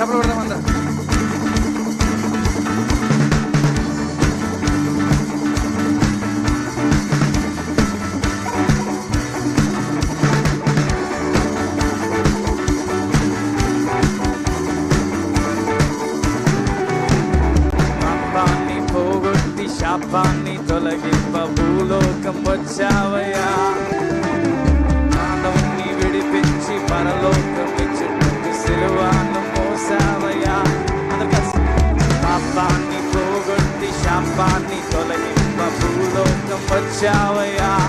చప్పలు పెడదామందా పోగొట్టి శాపాన్ని తొలగింప భూలోకం వచ్చావయ్యా. విడిపించి పరలోకం పాపాన్ని శాపాన్ని తొలగింప భూలోకం వచ్చావయ్యా.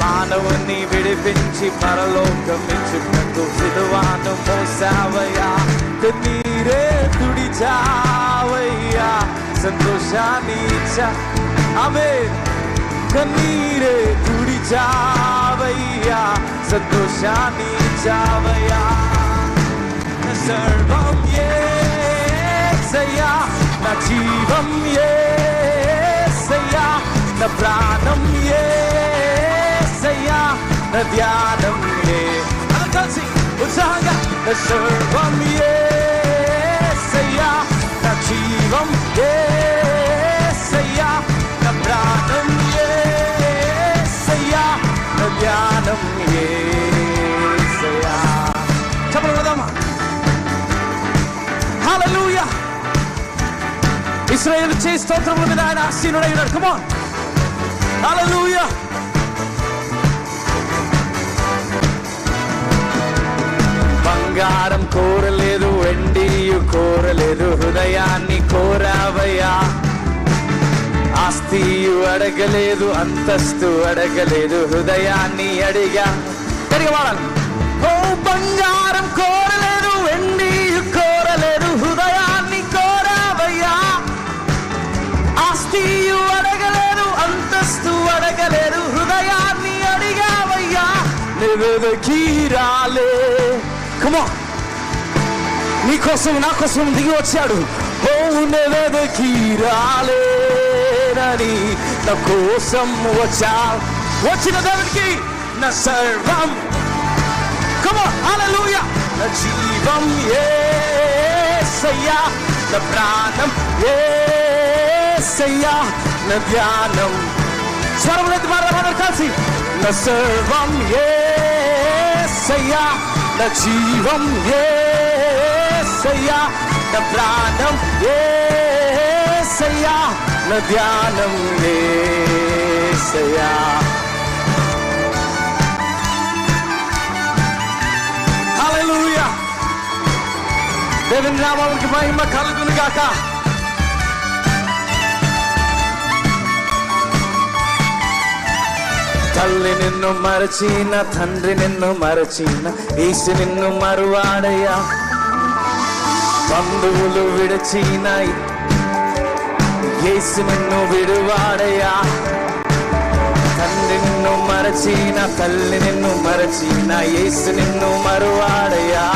మానవుని విడిపించి పరలోకం ఇచ్చుటకు సిలువాను మోసావయ్యా కన్నీరే తుడిచావయ్యా. సంతోషాన్ని ఇచ్చా. ఆమె కన్నీరే తుడిచావయ్యా. సంతోషాన్ని ఇచ్చావయ్యా. సర్వం జీవం ఏసయ్యా నా ప్రాణం ఏసయ్యా నా ధ్యానం ఏ? అందరం కలిసి ఉత్సాహంగా నా సర్వం ఏసయ్యా నా జీవం ఇశ్రాయేలు చే స్తోత్రముల మీద ఆయన ఆసీనుడై ఉన్నాడు కమాన్ హల్లెలూయా బంగారం కోరలేదు వెండియు కోరలేదు హృదయాన్ని కోరావయ్యా. ఆస్తియు అడగలేదు అంతస్తు అడగలేదు హృదయాన్ని అడిగా. తిరిగి వాడాలి ఓ బంగారం కోరలేదు. ఆస్తియు అడగలేదు అంతస్తు అడగలేదు. హృదయాన్ని అడిగావయ్యా నువ్వెదకి రాలే. కమో నీకోసం నా కోసం దిగి వచ్చాడు. ఓ నువ్వెదకి రాలేనని నా కోసం వచ్చా. వచ్చిన దేవుడికి నా సర్వం. కమో హల్లెలూయా నా జీవం ఏ సయ్యా నా ప్రాణం ఏ నా ధ్యానం స్వరం లేదు మాట్లాడారు కలిసి నా సర్వం యేసయ్యా నా జీవం యేసయ్యా నా ప్రాణం యేసయ్యా నా ధ్యానం యేసయ్యా హల్లెలూయా దేవుని నామానికి మహిమ కలుగును గాక తల్లి నిన్ను మరచిన తండ్రి నిన్ను మరచిన ఈసి నిన్ను మరువాడయ్యా. బంధువులు విడచిన ఏసు నిన్ను విడువాడయ్యా. తండ్రి నిన్ను మరచిన తల్లి నిన్ను మరచిన ఏసు నిన్ను మరువాడయ్యా.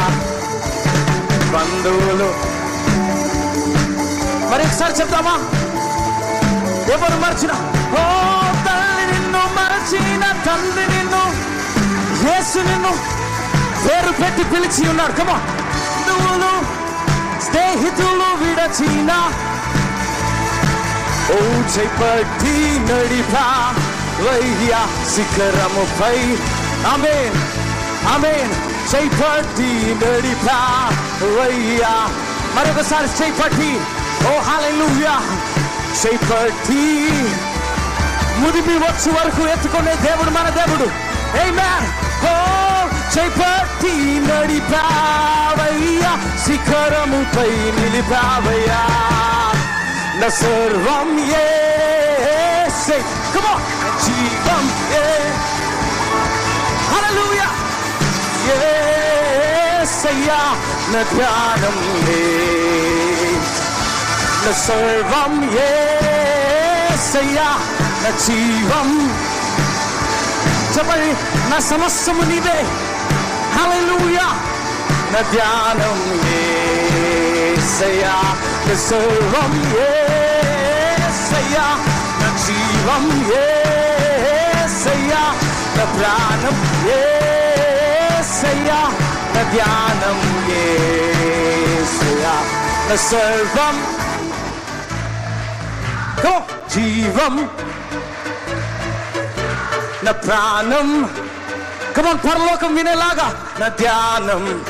బంధువులు. మరి ఒకసారి చెప్తామా? ఎవరు మరచిన? ఓ! యేసు నిన్ను పేరు పెట్టి పిలిచి ఉన్నాడు. కమా బంధువులు స్నేహితులు విడచిన ఓ చేపట్టి నడిపా వయ్యా శిఖరముపై ఆమేన్ ఆమేన్ చేపట్టి నడిపా వయ్యా మరొకసారి చేపట్టి. ఓ హల్లెలూయా. చేపట్టి. ముదిమి వచ్చు వరకు ఎత్తుకునే దేవుడు మన దేవుడు. ఏ మ్యాన్ ఓ చేపట్టి నడిపావయ్యా శిఖరముపై నిలిపావయ్యా నా సర్వం ఏ జీవం ఏ. హల్లెలూయా. ఏసయ్యా నా ధ్యానం ఏ. నా సర్వం యేసయ్యా నా జీవం చెప్పండి నా సమస్తము నీదే. హల్లెలూయా. నా ధ్యానం యేసయ్యా సర్వం యేసయ్యా నా జీవం యేసయ్యా నా ప్రాణం యేసయ్యా నా ధ్యానం యేసయ్యా ఏసయ్యా. నా సర్వం జీవం నా ప్రాణం. కమన్ పరలోకం వినేలాగా. నా ధ్యానం.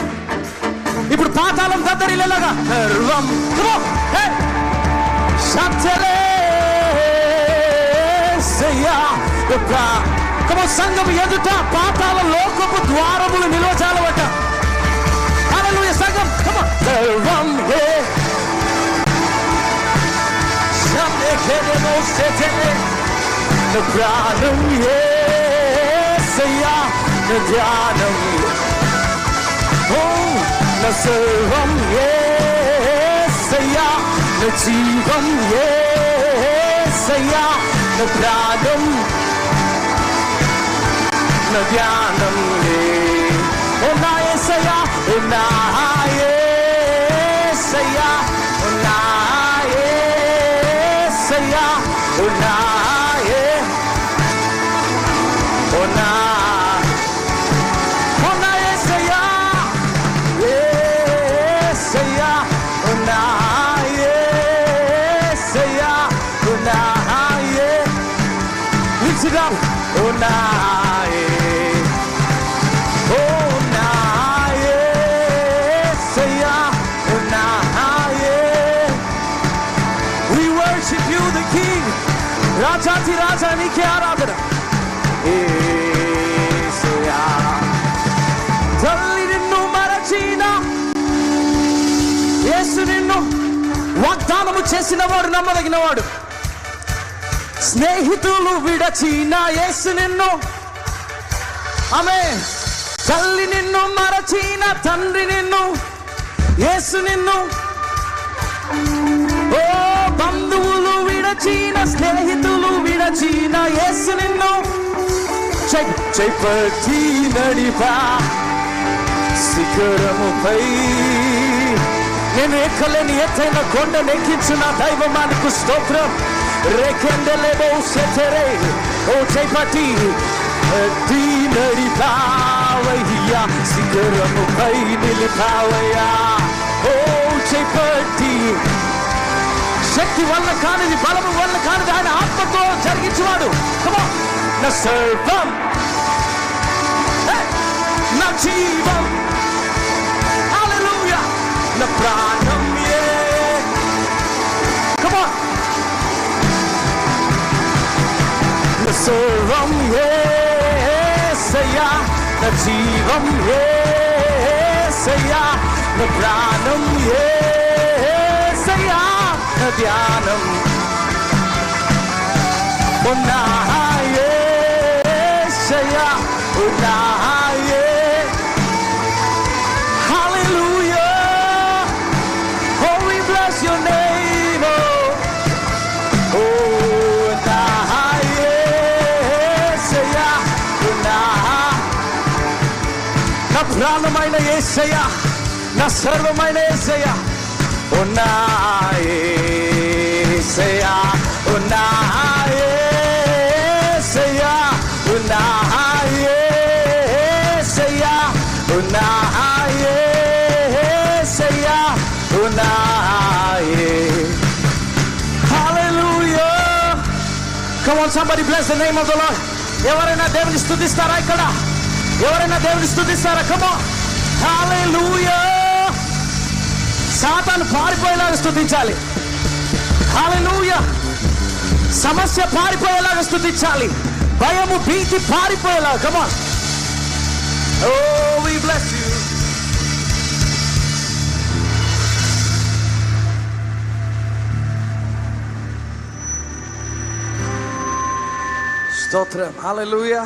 ఇప్పుడు పాతాళం దద్దరిల్లేలాగా సర్వం Come సంఘం ఎదుట పాతాల లోకపు ద్వారములు నిలవచాలవట హల్లెలూయా సంఘం. కమ సర్వం హే ప్రాణం. హే సయ్యా నా ధ్యానం ఓ నా సర్వం హే సయ్యా నా జీవం హే సయ్యా నా ప్రాణం నా ధ్యానం హే ఓ నా యేసయ్యా ఓ నా యేసయ్యా Oh, oh, say yeah. Oh, nah, yeah. We worship you, the King. రాజాతి రాజా నీకే ఆరాధన యేసయ్యా. తల్లి నిన్ను మరచిన యేసు నిన్ను వాగ్దానము చేసిన వాడు నమ్మదగిన వాడు స్నేహితులు విడచిన యేసు నిన్ను. ఆమె తల్లి నిన్ను మరచిన తండ్రి నిన్ను యేసు నిన్ను. ఓ బంధువులు విడచిన స్నేహితులు విడచిన యేసు నిన్ను. చెక్ నడిపా శిఖరముపై నేను ఎక్కలేని ఎత్తైన కొండ నెక్కించిన దైవమానికి స్తోత్రం. రేకెండలేబో సెటరే ఓ చేపట్టి అడ్డి నడిపావయ్యా శిఖరముపై o te pati. శక్తి వల్ల కానిది బలము వల్ల కానిది ఆయన ఆత్మతో జరిగించేవాడు నా సర్వం నా జీవం నా ప్రాణం జీవం ఏసయ్యా నా ప్రాణం ఏసయ్యా నా ధ్యానం. ఉన్నా ఏసయ్యా ఉన్నా ప్రాణమైన ఏసయ్య నా సర్వమైన ఏసయ్య. ఉన్నా ఏసయ్య ఉన్నా ఏసయ్య ఉన్నా ఏసయ్య ఉన్నా ఏసయ్య ఉన్నా Come on, somebody bless the name of the Lord. ఎవరైనా దేవుని స్థుతిస్తారా ఇక్కడ? ఎవరైనా దేవుని స్థుతిస్తారా కమో హాలూయా సాతాను పారిపోయేలాగా స్థుతించాలి హాలూయా సమస్య పారిపోయేలాగా స్థుతించాలి భయము భీతి పారిపోయేలాగా. కమా ఓ వి బ్లెస్ యు స్తోత్రం. హాలూయా